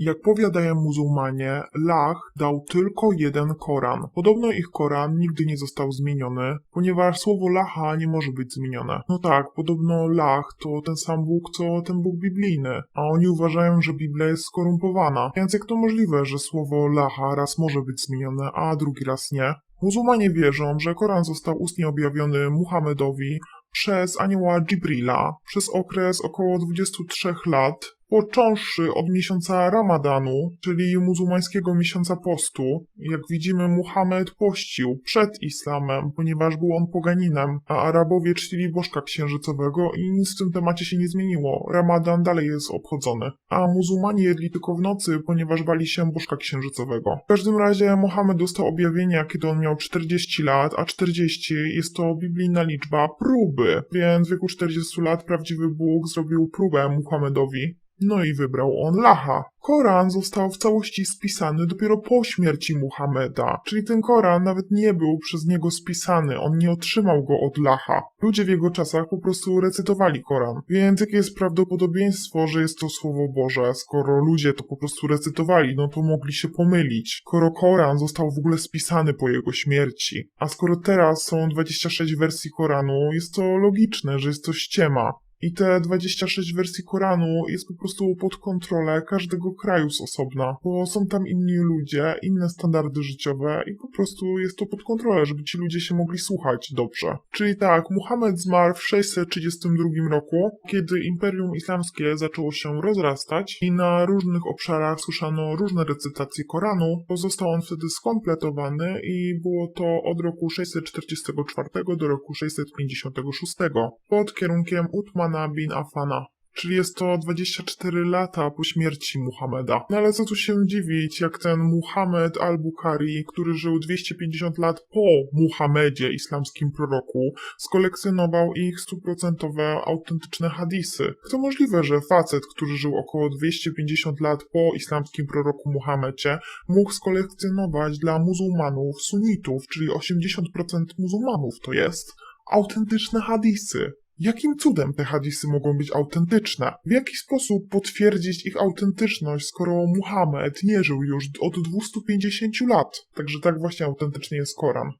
Jak powiadają muzułmanie, Lach dał tylko jeden Koran. Podobno ich Koran nigdy nie został zmieniony, ponieważ słowo Lacha nie może być zmienione. No tak, podobno Lach to ten sam Bóg, co ten Bóg biblijny, a oni uważają, że Biblia jest skorumpowana. Więc jak to możliwe, że słowo Lacha raz może być zmienione, a drugi raz nie? Muzułmanie wierzą, że Koran został ustnie objawiony Muhammedowi przez anioła Djibrila przez okres około 23 lat, począwszy od miesiąca Ramadanu, czyli muzułmańskiego miesiąca postu. Jak widzimy, Muhammed pościł przed islamem, ponieważ był on poganinem, a Arabowie czcili bożka księżycowego i nic w tym temacie się nie zmieniło. Ramadan dalej jest obchodzony, a muzułmanie jedli tylko w nocy, ponieważ bali się bożka księżycowego. W każdym razie Mohamed dostał objawienia, kiedy on miał 40 lat, a 40 jest to biblijna liczba próby, więc w wieku 40 lat prawdziwy Bóg zrobił próbę Muhammedowi. No i wybrał on Lacha. Koran został w całości spisany dopiero po śmierci Muhammeda, czyli ten Koran nawet nie był przez niego spisany, on nie otrzymał go od Lacha. Ludzie w jego czasach po prostu recytowali Koran, więc jakie jest prawdopodobieństwo, że jest to Słowo Boże? Skoro ludzie to po prostu recytowali, no to mogli się pomylić. Skoro Koran został w ogóle spisany po jego śmierci, a skoro teraz są 26 wersji Koranu, jest to logiczne, że jest to ściema. I te 26 wersji Koranu jest po prostu pod kontrolę każdego kraju z osobna, bo są tam inni ludzie, inne standardy życiowe i po prostu jest to pod kontrolę, żeby ci ludzie się mogli słuchać dobrze. Czyli tak, Muhammad zmarł w 632 roku, kiedy Imperium Islamskie zaczęło się rozrastać i na różnych obszarach słyszano różne recytacje Koranu, bo został on wtedy skompletowany i było to od roku 644 do roku 656 pod kierunkiem Utmana bin Affana. Czyli jest to 24 lata po śmierci Muhammeda. No ale co tu się dziwić, jak ten Muhammad al-Bukhari, który żył 250 lat po Muhammedzie, islamskim proroku, skolekcjonował ich stuprocentowe autentyczne hadisy. To możliwe, że facet, który żył około 250 lat po islamskim proroku Muhammedzie, mógł skolekcjonować dla muzułmanów, sunitów, czyli 80% muzułmanów to jest, autentyczne hadisy. Jakim cudem te hadisy mogą być autentyczne? W jaki sposób potwierdzić ich autentyczność, skoro Muhammed nie żył już od 250 lat? Także tak właśnie autentycznie jest Koran.